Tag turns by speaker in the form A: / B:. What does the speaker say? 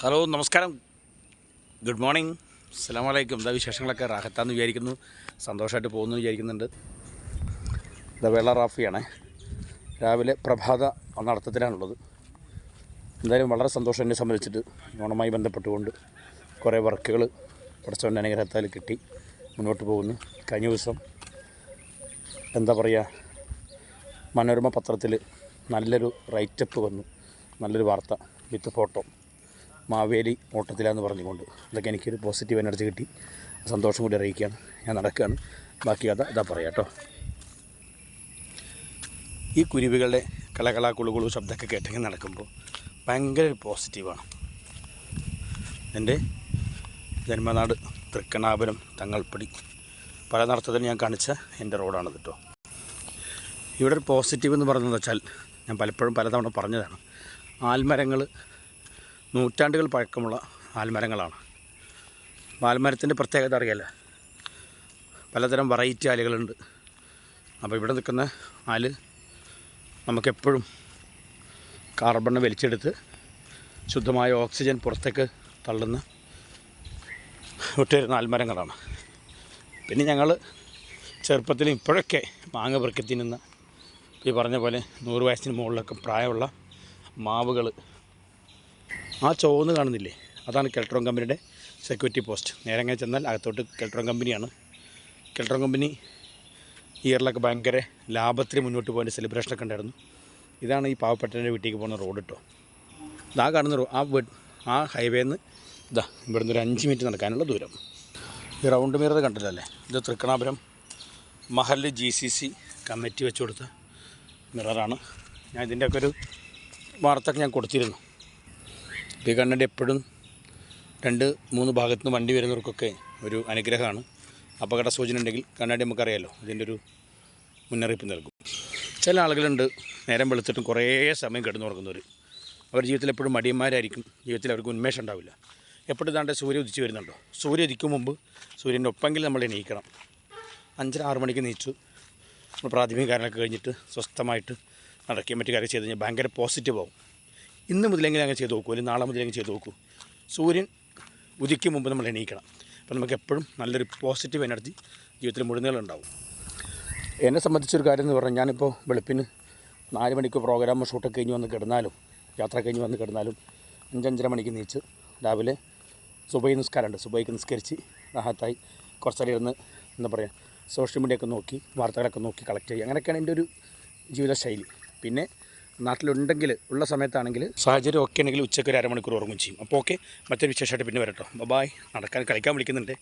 A: Hello നമസ്കാരം. Good morning. അസ്സാം വലൈക്കും എന്താ വിശേഷങ്ങളൊക്കെ റാഹത്താന്ന് വിചാരിക്കുന്നു. സന്തോഷമായിട്ട് പോകുന്നു വിചാരിക്കുന്നുണ്ട്. എന്താ വെള്ള റാഫിയാണ്. രാവിലെ പ്രഭാത നടത്തത്തിലാണുള്ളത്. എന്തായാലും വളരെ സന്തോഷം എന്നെ സംബന്ധിച്ചിട്ട് ഓണമായി ബന്ധപ്പെട്ടുകൊണ്ട് കുറേ വർക്കുകൾ പഠിച്ചവന്റെ അനുഗ്രഹത്താൽ കിട്ടി മുന്നോട്ട് പോകുന്നു. കഴിഞ്ഞ ദിവസം എന്താ പറയുക മനോരമ പത്രത്തിൽ നല്ലൊരു റൈറ്റപ്പ് വന്നു. നല്ലൊരു വാർത്ത വിത്ത് ഫോട്ടോ മാവേലി ഓട്ടത്തിലാന്ന് പറഞ്ഞുകൊണ്ട് ഇതൊക്കെ എനിക്കൊരു പോസിറ്റീവ് എനർജി കിട്ടി. സന്തോഷം കൂടി അറിയിക്കുകയാണ്. ഞാൻ നടക്കുകയാണ്. ബാക്കി കഥ ഇതാ പറയാം കേട്ടോ. ഈ കുരുവികളുടെ കളകള കുളുകുളു ശബ്ദമൊക്കെ കേട്ടിങ്ങനെ നടക്കുമ്പോൾ ഭയങ്കര ഒരു പോസിറ്റീവാണ് എന്റെ ജന്മനാട് തൃക്കണാപുരം തങ്ങൾപ്പടി. പല നടത്തത്തിൽ ഞാൻ കാണിച്ച എന്റെ റോഡാണ് കേട്ടോ. ഇവിടെ ഒരു പോസിറ്റീവ് എന്ന് പറയുന്നത് വെച്ചാൽ ഞാൻ പലപ്പോഴും പലതവണ പറഞ്ഞതാണ്. ആൽമരങ്ങൾ നൂറ്റാണ്ടുകൾ പഴക്കമുള്ള ആൽമരങ്ങളാണ്. ആൽമരത്തിന്റെ പ്രത്യേകത അറിയാലോ? പലതരം വെറൈറ്റി ആലുകളുണ്ട്. അപ്പോൾ ഇവിടെ നിൽക്കുന്ന ആൽ നമുക്കെപ്പോഴും കാർബൺ വലിച്ചെടുത്ത് ശുദ്ധമായ ഓക്സിജൻ പുറത്തേക്ക് തള്ളുന്ന ഒട്ടേറെ ആൽമരങ്ങളാണ്. പിന്നെ ഞങ്ങൾ ചെറുപ്പത്തിൽ ഇപ്പോഴൊക്കെ മാങ്ങ പെറുക്കി തിന്നുന്ന ഈ പറഞ്ഞ പോലെ നൂറ് വയസ്സിന് മുകളിലൊക്കെ പ്രായമുള്ള മാവുകൾ ആ ചുവന്ന് കാണുന്നില്ലേ? അതാണ് കെൽട്രോൺ കമ്പനിയുടെ സെക്യൂരിറ്റി പോസ്റ്റ് നേരെ അങ്ങനെ ചെന്നാൽ അകത്തോട്ട് കെൽട്രോൺ കമ്പനിയാണ്. കെൽട്രോൺ കമ്പനി ഇയറിലൊക്കെ ഭയങ്കര ലാഭത്തിൽ മുന്നോട്ട് പോകുന്ന സെലിബ്രേഷനൊക്കെ ഉണ്ടായിരുന്നു. ഇതാണ് ഈ പാവപ്പെട്ടവന്റെ വീട്ടിലേക്ക് പോകുന്ന റോഡ് കേട്ടോ ഇതാ കാണുന്ന ആ ആ ഹൈവേന്ന് ഇതാ ഇവിടുന്ന് ഒരു അഞ്ച് മിനിറ്റ് നടക്കാനുള്ള ദൂരം. ഈ റൗണ്ട് മിറർ കണ്ടില്ലല്ലേ ഇത് Thrikkanapuram Mahal G C C committee വെച്ച് കൊടുത്ത മിററാണ് ഞാൻ ഇതിന്റെയൊക്കെ ഒരു വാർത്തയൊക്കെ ഞാൻ കൊടുത്തിരുന്നു. ഈ കണ്ണന്റെ എപ്പോഴും രണ്ട് മൂന്ന് ഭാഗത്തു നിന്ന് വണ്ടി വരുന്നവർക്കൊക്കെ ഒരു അനുഗ്രഹമാണ്. അപകട സൂചന ഉണ്ടെങ്കിൽ കണ്ണാടി നമുക്കറിയാലോ അതിന്റെ ഒരു മുന്നറിയിപ്പ് നൽകും. ചില ആളുകളുണ്ട് നേരം വെളുത്തിട്ടും കുറേ സമയം കിടന്നുറങ്ങുന്നവർ അവർ ജീവിതത്തിൽ എപ്പോഴും മടിയന്മാരായിരിക്കും ജീവിതത്തിൽ അവർക്ക് ഉന്മേഷം ഉണ്ടാവില്ല. എപ്പോഴും താണ്ടെ സൂര്യ ഉദിച്ച് വരുന്നുണ്ടോ? സൂര്യ ഉദിക്കും മുമ്പ് സൂര്യന്റെ ഒപ്പെങ്കിലും നമ്മൾ എണീക്കണം. അഞ്ചര ആറ് മണിക്ക് നീച്ചു നമ്മൾ പ്രാഥമിക കാര്യങ്ങളൊക്കെ കഴിഞ്ഞിട്ട് സ്വസ്ഥമായിട്ട് നടക്കുകയും മറ്റു കാര്യം ചെയ്ത് കഴിഞ്ഞാൽ ഭയങ്കര പോസിറ്റീവ് ആവും. ഇന്ന് മുതലെങ്കിലും അങ്ങനെ ചെയ്ത് നോക്കൂ അല്ലെങ്കിൽ നാളെ മുതലെങ്കിലും ചെയ്ത് നോക്കൂ. സൂര്യൻ ഉദിക്കും മുമ്പ് നമ്മൾ എണീക്കണം. അപ്പോൾ നമുക്ക് എപ്പോഴും നല്ലൊരു പോസിറ്റീവ് എനർജി ജീവിതത്തിൽ മുഴുന്നുകളുണ്ടാവും എന്നെ സംബന്ധിച്ചൊരു കാര്യം എന്ന് പറഞ്ഞാൽ ഞാനിപ്പോൾ വെളുപ്പിന് നാല് മണിക്ക് പ്രോഗ്രാം ഷൂട്ടൊക്കെ കഴിഞ്ഞ് വന്ന് കിടന്നാലും യാത്ര കഴിഞ്ഞ് വന്ന് കിടന്നാലും അഞ്ചഞ്ചര മണിക്ക് നീച്ച് രാവിലെ സുബൈ നിസ്കാരമുണ്ട്. സുബൈക്ക് നിസ്കരിച്ച് റാഹത്തായി കുറച്ചേരം ഇരുന്ന് എന്താ പറയുക സോഷ്യൽ മീഡിയ ഒക്കെ നോക്കി വാർത്തകളൊക്കെ നോക്കി കളക്ട് ചെയ്യുക. അങ്ങനെയൊക്കെയാണ് എന്റെ ഒരു ജീവിതശൈലി പിന്നെ നാട്ടിലുണ്ടെങ്കിൽ ഉള്ള സമയത്താണെങ്കിൽ സാഹചര്യം ഒക്കെ ആണെങ്കിൽ ഉച്ചയ്ക്ക് ഒരു അരമണിക്കൂർ ഉറങ്ങും ചെയ്യും. അപ്പോൾ ഓക്കെ മറ്റൊരു വിശേഷമായിട്ട് പിന്നെ വരട്ടോ. ബൈ നടക്കാൻ കളിക്കാൻ വിളിക്കുന്നുണ്ട്.